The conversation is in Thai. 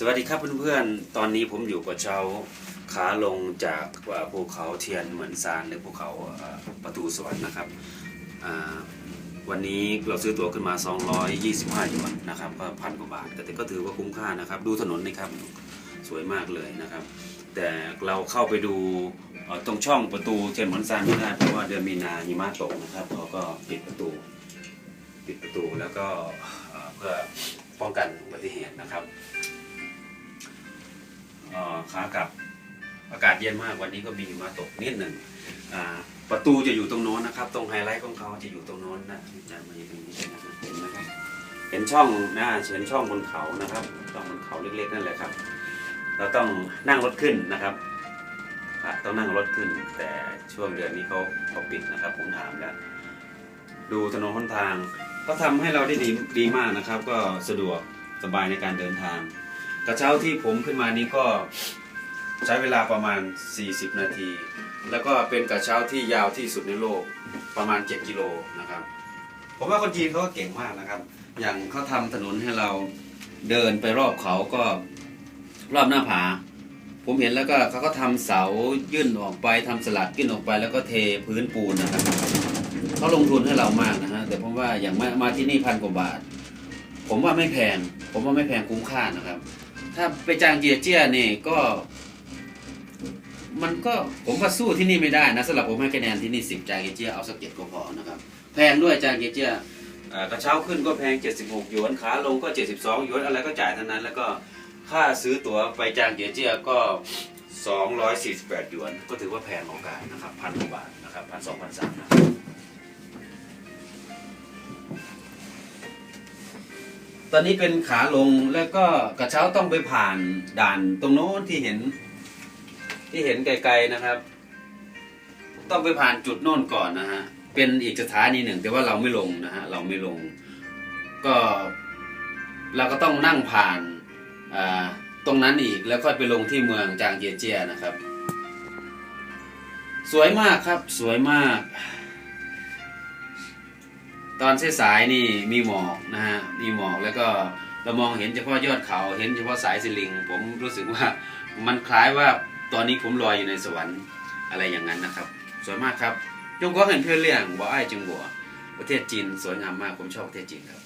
สวัสดีครับเพื่อนๆ ตอนนี้ผมอยู่กับช้าขาลงจากภูเขาเทียนเหมือนซานหรือภูเขาประตูสวรรค์นะครับ วันนี้เราซื้อตั๋วขึ้นมา 225หยวนนะครับก็พันกว่าบาทแต่ก็ถือว่าคุ้มค่านะครับ ดูถนนนะครับสวยมากเลยนะครับ แต่เราเข้าไปดูตรงช่องประตูเทียนเหมือนซานไม่ได้เพราะว่าเดือนมีนาหิมะตกนะครับเขาก็ปิดประตูปิดประตูแล้วก็เพื่อป้องกันอุบัติเหตุนะครับ ขากลับอากาศเย็นมากวันนี้ก็มีมาตกนิดหนึ่งอ่าประตูจะอยู่ตรงโน้นนะครับ ตรงไฮไลท์ของเขาจะอยู่ตรงโน้นนะจะมาอยู่ตรงนี้นะครับเห็นนะครับเห็นช่องหน้าเห็นช่องบนเขานะครับช่องบนเขาเล็กๆนั่นแหละครับ เราต้องนั่งรถขึ้นนะครับต้องนั่งรถขึ้น แต่ช่วงเดือนนี้เขาเขาปิดนะครับ ผมถามแล้ว ดูถนนหนทาง ก็ทำให้เราได้ดีดีมากนะครับ ก็สะดวกสบายในการเดินทาง กระเช้าที่ผมขึ้นมานี้ก็ใช้เวลาประมาณ 40 นาที แล้วก็เป็นกระเช้าที่ยาวที่สุดในโลกประมาณ 7 กิโลนะครับ ผมว่าคนจีนเขาก็เก่งมากนะครับ อย่างเขาทำถนนให้เราเดินไปรอบเขาก็รอบหน้าผา ผมเห็นแล้วก็เขาก็ทำเสายื่นออกไปทำสลักยื่นออกไป แล้วก็เทพื้นปูนนะครับเขาลงทุนให้เรามากนะฮะแต่ผมว่าอย่างมามาที่นี่พันกว่าบาท ผมว่าไม่แพง ผมว่าไม่แพงคุ้มค่านะครับ ถ้าไปจางเจียเจียนี่ก็ มันก็ผมว่าสู้ที่นี่ไม่ได้นะสำหรับผมให้คะแนนที่นี่สิบจางเจียเจียเอาสักเจ็ดก็พอนะครับแพงด้วยจางเจียเจียอ่อกระเช้าขึ้นก็แพง 76 หยวนขาลงก็ 72 หยวนอะไรก็จ่ายเทั้งนั้น แล้วก็ค่าซื้อตั๋วไปจางเจียเจี้ยก็ 248 หยวน ก็ถือว่าแพงโอกาสนะครับพันกว่าบาทนะครับพันสองพันสามนะครับ อนนี้เป็นขาลงแล้วก็กระเช้าต้องไปผ่านด่านตรงโน้นที่เห็น ที่เห็นไกลๆนะครับ ต้องไปผ่านจุดโน้นก่อนนะฮะเป็นอีกสถานีหนึ่ง แต่ว่าเราไม่ลงนะฮะเราไม่ลง ก็เราก็ต้องนั่งผ่านอ่าตรงนั้นอีกแล้วค่อยไปลงที่เมืองจางเจียเจียนะครับ สวยมากครับสวยมาก ตอนสายๆนี่มีหมอกนะฮะมีหมอกแล้วก็เรามองเห็นเฉพาะยอดเขาเห็นเฉพาะสายสิลิง ผมรู้สึกว่ามันคล้ายว่าตอนนี้ผมลอยอยู่ในสวรรค์อะไรอย่างนั้นนะครับ สวยมากครับยงก็เห็นเพื่อนเลี่ยงบ่อไอ้จึงบัวประเทศจีนสวยงามมากผมชอบประเทศจีนครับ